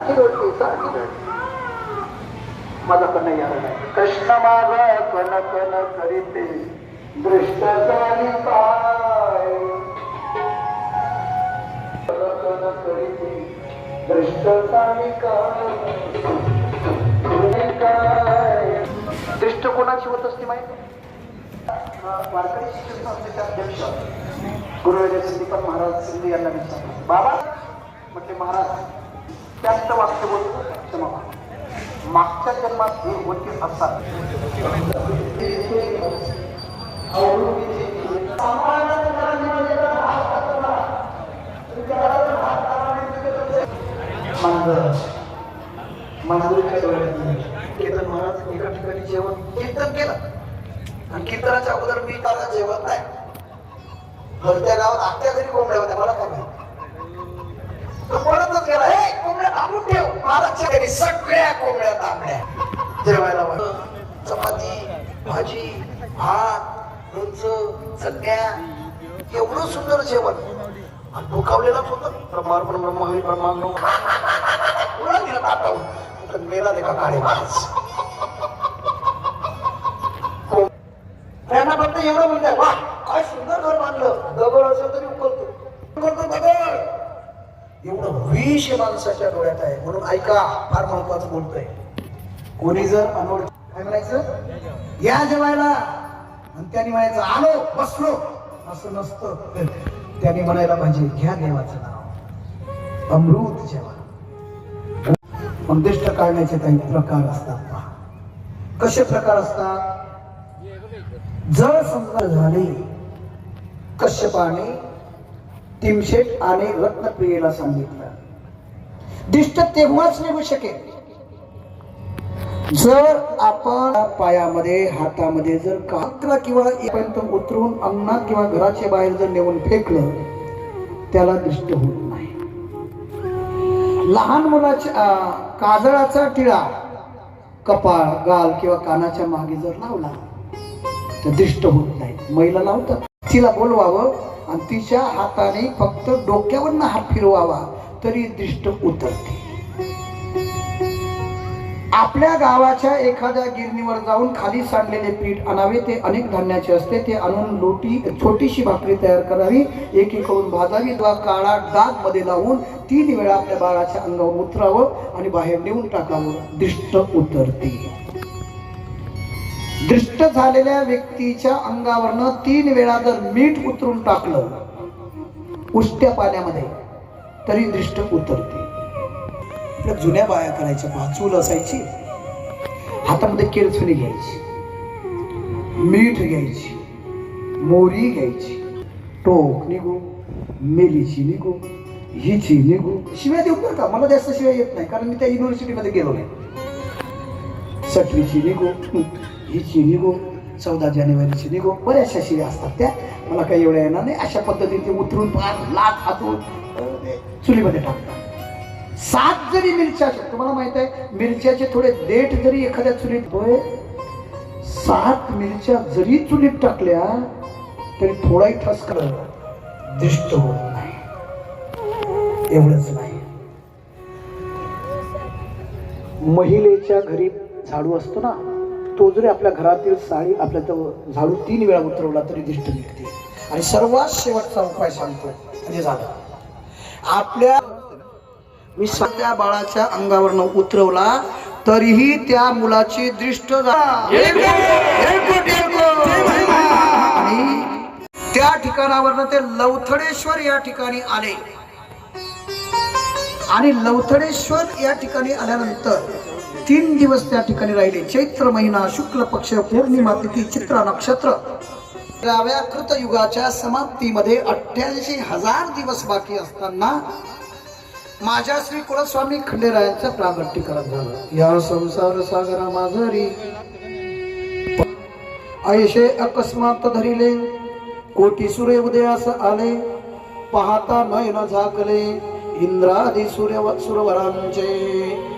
रोटी साधी माझा कन्हैया नाही. कृष्ण माझा कन कन करीते दृष्ट झाली काय? कन कन करीते दृष्ट झाली काय दृष्ट कोणाची होत असते माहिती वारकरी शिक्षण संस्थेचे अध्यक्ष गुरुवेद दीपक महाराज शिंदे यांना विचारलं बाबा म्हटले महाराज जास्त वाक्य बोलतो मागच्या जन्मात हे होते असतात. मांजर मांजरीच्या डोळ्यात केतन महाराज एका ठिकाणी जेवण कीर्तन केलं. आणि कीर्तनाच्या अगोदर मी त्याला जेवण नाही. घरच्या गावात आत्या घरी कोंबड्या होत्या मला काय माहिती. तो पळतच गेला हे! कोंबड्या थांबून ठेव. महाराजच्या घरी सगळ्या कोंबड्या तांबड्या. जेवायला चपाती भाजी भात लोणचं सगळ्या एवढं सुंदर जेवण. आणि भुकावलेलाच होतं. ब्रह्मार्पण ब्रह्महरी ब्रह्मांड पुन्हा दिलं ताटावून तर मेला देखा काळे माणूस. त्यांना फक्त एवढं म्हणतात वा काय सुंदर घर बांधलं. दगड असेल तरी उकलतो. उकलतो दगड. एवढं विष माणसाच्या डोळ्यात आहे. म्हणून ऐका फार महत्वाचं बोलतोय. कोणी जर अनोळ काय म्हणायचं? या जेवायला. आणि त्यांनी म्हणायचं आलो बसलो. असं नसतं. त्यांनी म्हणायला पाहिजे घ्या देवाचं नाव. अमृत जेवा. उद्दिष्ट काढण्याचे काही प्रकार असतात कसे प्रकार असतात? जर समजा झाले कश्यपाने टिमशेट आणि रत्नप्रियेला सांगितलं. दिष्ट तेव्हाच निघू शकेल. जर आपण पायामध्ये हातामध्ये जर काकरा किंवा पर्यंत उतरून अंगणात किंवा घराच्या बाहेर जर नेऊन फेकलं त्याला दिष्ट होत नाही. लहान मुलाच्या काजळाचा टिळा कपाळ गाल किंवा कानाच्या मागे जर लावला तर दिष्ट होत नाही. महिला लावतात. तिला बोलवावं आणि तिच्या हाताने फक्त डोक्यावरनं हात फिरवावा तरी दिष्ट उतरते. आपल्या गावाच्या एखाद्या गिरणीवर जाऊन खाली सांडलेले पीठ आणावे ते अनेक धान्याचे असते ते आणून लोटी छोटीशी भाकरी तयार करावी एकीकडून भाजावी किंवा काळा डागमध्ये लावून तीन वेळा आपल्या बाळाच्या अंगावर उतरावं आणि बाहेर नेऊन टाकावं दिष्ट उतरते. दृष्ट झालेल्या व्यक्तीच्या अंगावरनं तीन वेळा जर मीठ उतरून टाकलं उष्ट्या पाण्यामध्ये तरी दृष्ट उतरते. आपल्या जुन्या बाया करायच्या पहा असायची. हातामध्ये केळसुनी घ्यायची. मीठ घ्यायची. मोरी घ्यायची. टोक निघू मेलीची निघू हिची निघू. शिव्या देऊ बरं का? मला जास्त शिव्या येत नाही कारण मी त्या युनिव्हर्सिटीमध्ये गेलो नाही. सटवीची निघू. ही चिनी गो चौदा जानेवारी चिनी गो बऱ्याचशा शिऱ्या असतात त्या. मला काही एवढ्या येणार नाही. अशा पद्धतीने उतरून पार लात हातून चुलीमध्ये टाकतात. सात जरी मिरच्या असतात तुम्हाला माहीत आहे मिरच्याचे थोडे देठ जरी एखाद्या चुलीत होय सात मिरच्या जरी चुलीत टाकल्या तरी थोडाही ठसका दृष्ट होत नाही. एवढंच नाही. महिलेच्या घरी झाडू असतो ना तो जरी आपल्या घरातील साडी आपल्या तो झाडू तीन वेळा उतरवला तरी दिष्ट निघते. आणि सर्वात शेवटचा उपाय सांगतो म्हणजे झालं. आपल्या मी सध्या बाळाच्या अंगावरनं उतरवला तरीही त्या मुलाची दृष्ट आणि त्या ठिकाणावरनं ते लवथडेश्वर या ठिकाणी आले. आणि लवथडेश्वर या ठिकाणी आल्यानंतर तीन दिवस त्या ठिकाणी राहिले. चैत्र महिना शुक्ल पक्ष पौर्णिमा तिथी चित्रा नक्षत्र. डाव्या कृत युगाच्या समाप्तीमध्ये अठ्ठ्याऐंशी हजार दिवस बाकी असताना माझ्या श्री कुलस्वामी खंडेरायांचं प्रागट्टीकरण झालं. या संसार सागरा माझरी ऐशे अकस्मात धरिले. कोटी सूर्य उदयास आले. पाहता नयन झाकले. इंद्रादी सूर्य सुरवरांचे.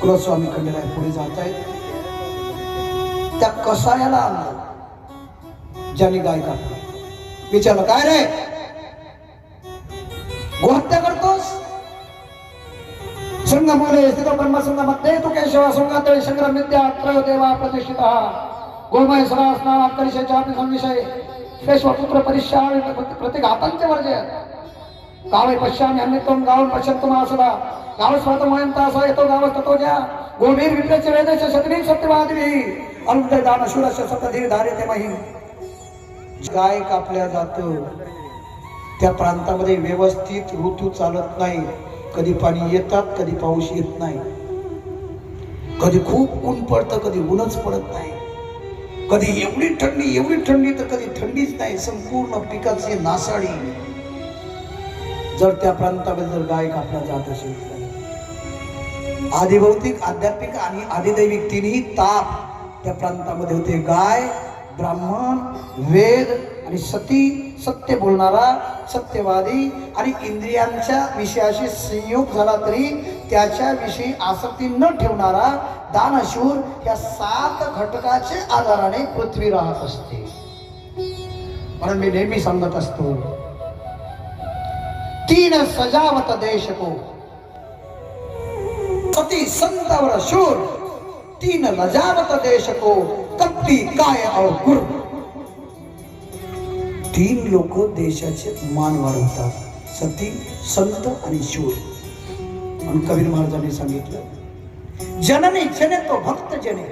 कुलस्वामी खंडेराय पुढे जात आहेत. त्या कसायाला आणलं. ज्याने गाय विचारलं काय रे? गोहत्या करतोस? शृंगमूले स्थित ब्रह्मसंगमध्ये तू केशव शृंगातळे शंकर विद्या त्रयो देवा प्रतिष्ठित गोमय सरासनाम कलिशेचापि संविषय श्वेश्वपुत्र परिश्यामि प्रतिघातांचे वर्जय गावे पश्यामि अन्यत्वं गावं पश्यन्तु मासदा गावस्वातमयन्ता स यतो गावस् ततो ज्या गोभीर विद्येचे वेदेचे शतनीम सत्यवादिनी अनुदय दान शूरस्य गाय कापल्या जातं। त्या प्रांतामध्ये व्यवस्थित ऋतू चालत नाही। कधी पाणी येतात कधी पाऊस येत नाही। कधी खूप ऊन पडतं कधी ऊनच पडत नाही। कधी एवढी थंडी एवढी थंडी तर कधी थंडीच नाही। संपूर्ण पिकाची नासाडी। जर त्या प्रांतामध्ये जर गाय कापला जात असेल तर. आदिभौतिक आध्यात्मिक आणि आदिदैविक तिन्ही ताप त्या प्रांतामध्ये होते. गाय ब्राह्मण वेद आणि सती सत्य बोलणारा सत्यवादी आणि इंद्रियांच्या विषयाशी संयोग झाला तरी त्याच्याविषयी आसक्ती न ठेवणारा दानशूर या सात घटकाचे आधाराने पृथ्वी राहत असते. म्हणून मी नेहमी सांगत असतो तीन सजावत देश को सती संतावर शूर तीन लजावत देश को कपटी काय और गुर तीन लोक देशाचे मान वाढवतात सती संत आणि शूर म्हणून कबीर महाराजांनी सांगितलं जननी जने तो भक्त जने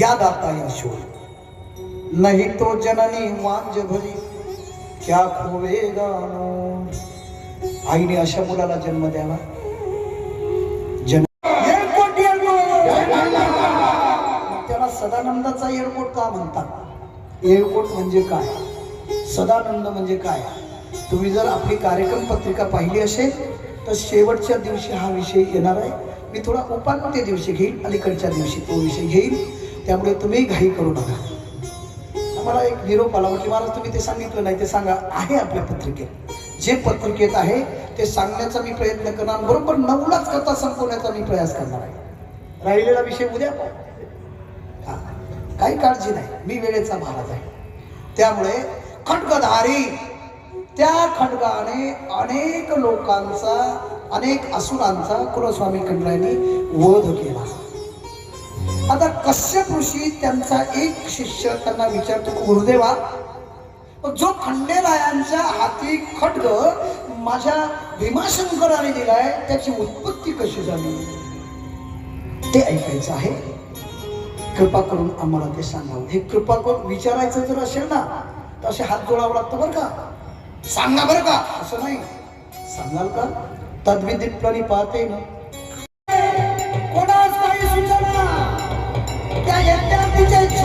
याद आता या शूर नाही तो जननी वांज भरी क्या खोवेगा आईने अशा मुलाला जन्म द्यावा? जन त्याला सदानंदाचा एअरपोर्ट का म्हणतात? एअरपोर्ट म्हणजे काय? सदानंद म्हणजे काय? तुम्ही जर आपली कार्यक्रम पत्रिका पाहिली असेल तर शेवटच्या दिवशी हा विषय येणार आहे. मी थोडा उपांत्य दिवशी घेईन अलीकडच्या दिवशी तो विषय घेईन. त्यामुळे तुम्ही घाई करू नका. मला एक निरोप आला म्हटलं महाराज तुम्ही ते सांगितलं नाही ते सांगा आहे आपल्या पत्रिकेत. जे पत्रिकेत आहे ते सांगण्याचा मी प्रयत्न करणार. बरोबर नवलाच कथा संपवण्याचा मी प्रयास करणार आहे. राहिलेला विषय उद्या हा. काही काळजी नाही. मी वेळेचा महाराज आहे. त्यामुळे खडगधारी त्या खडगाने अनेक लोकांचा अनेक असुरांचा कुलस्वामी खंडरायांनी वध केला. आता कश्यप ऋषी त्यांचा एक शिष्य त्यांना विचारतो गुरुदेवा जो खंडेरायांच्या हाती खड्ग माझ्या भीमाशंकराने दिलाय त्याची उत्पत्ती कशी झाली? ते ऐकायचं आहे. कृपा करून आम्हाला ते सांगावं. हे कृपा करून विचारायचं जर असेल ना तर असे हात जोडावं लागतं बरं का? सांगा बरं का? असं नाही. सांगाल का? तद्विदितपणे पाहते ना. कोणाच काही सुचना? त्या यज्ञातीचे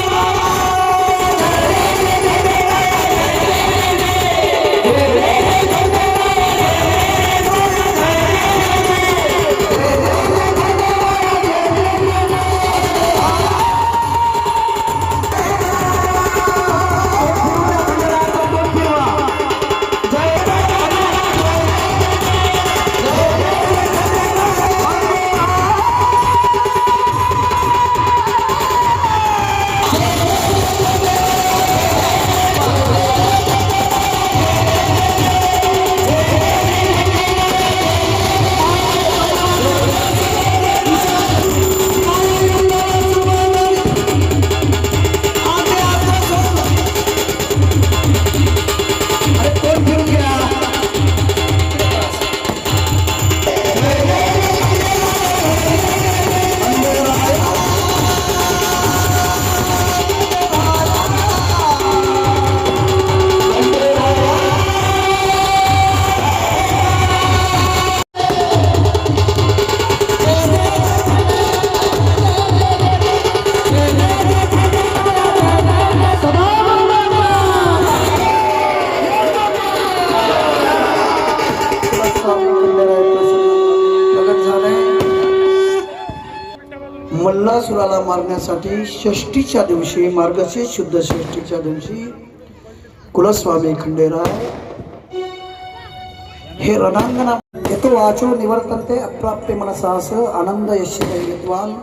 महिषासुराला मारण्यासाठी षष्टीच्या दिवशी मार्गशीर्ष शुद्ध षष्टीच्या दिवशी कुलस्वामी खंडेराय हे रणांगणा येतो वाचो निवर्तनते अप्राप्ते मनसास आनंद यशवान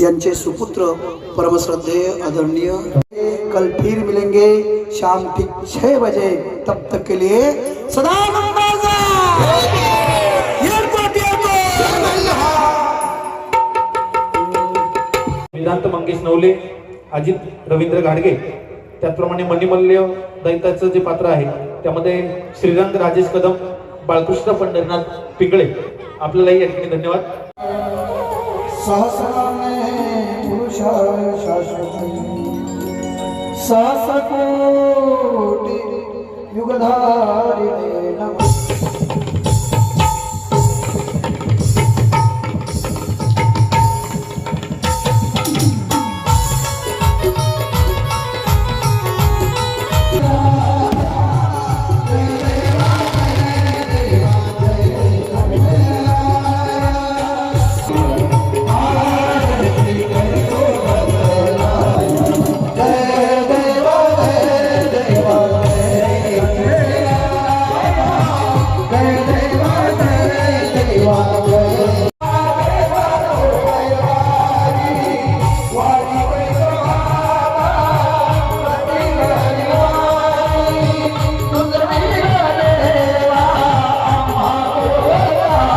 यांचे सुपुत्र परमश्रद्धेय आदरणीय कल फिर मिलेंगे शाम ठीक छह बजे तब तक के लिए सदा वेदांत मंगेश नवले अजित रवींद्र गाडगे त्याचप्रमाणे मणिमल्य दैताचं जे पात्र आहे त्यामध्ये श्रीरंग राजेश कदम बाळकृष्ण पंढरीनाथ पिंगळे. आपल्यालाही या ठिकाणी धन्यवाद. सहस्रकोटी युगधारी